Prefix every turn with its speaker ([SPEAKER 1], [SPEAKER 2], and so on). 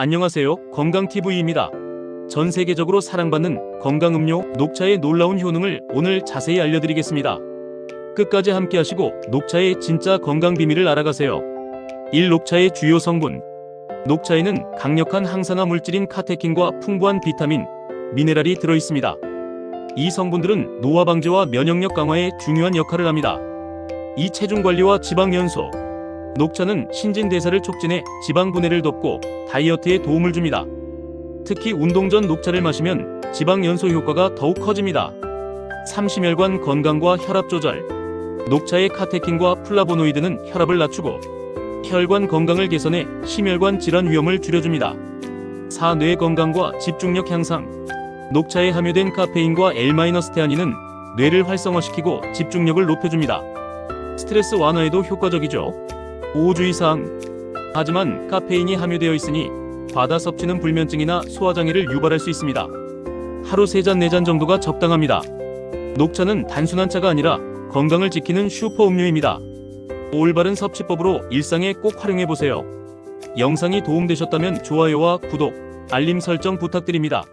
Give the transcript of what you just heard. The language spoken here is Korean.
[SPEAKER 1] 안녕하세요. 건강TV입니다. 전 세계적으로 사랑받는 건강음료 녹차의 놀라운 효능을 오늘 자세히 알려드리겠습니다. 끝까지 함께 하시고 녹차의 진짜 건강 비밀을 알아가세요. 1. 녹차의 주요 성분 녹차에는 강력한 항산화 물질인 카테킨과 풍부한 비타민, 미네랄이 들어있습니다. 이 성분들은 노화 방지와 면역력 강화에 중요한 역할을 합니다. 이 체중 관리와 지방 연소 녹차는 신진대사를 촉진해 지방 분해를 돕고 다이어트에 도움을 줍니다. 특히 운동 전 녹차를 마시면 지방 연소 효과가 더욱 커집니다. 3. 심혈관 건강과 혈압 조절 녹차의 카테킨과 플라보노이드는 혈압을 낮추고 혈관 건강을 개선해 심혈관 질환 위험을 줄여줍니다. 4. 뇌 건강과 집중력 향상 녹차에 함유된 카페인과 L-테아닌은 뇌를 활성화시키고 집중력을 높여줍니다. 스트레스 완화에도 효과적이죠. 5. 주의사항 하지만 카페인이 함유되어 있으니 과다 섭취는 불면증이나 소화장애를 유발할 수 있습니다. 하루 3잔 4잔 정도가 적당합니다. 녹차는 단순한 차가 아니라 건강을 지키는 슈퍼 음료입니다. 올바른 섭취법으로 일상에 꼭 활용해 보세요. 영상이 도움되셨다면 좋아요와 구독, 알림 설정 부탁드립니다.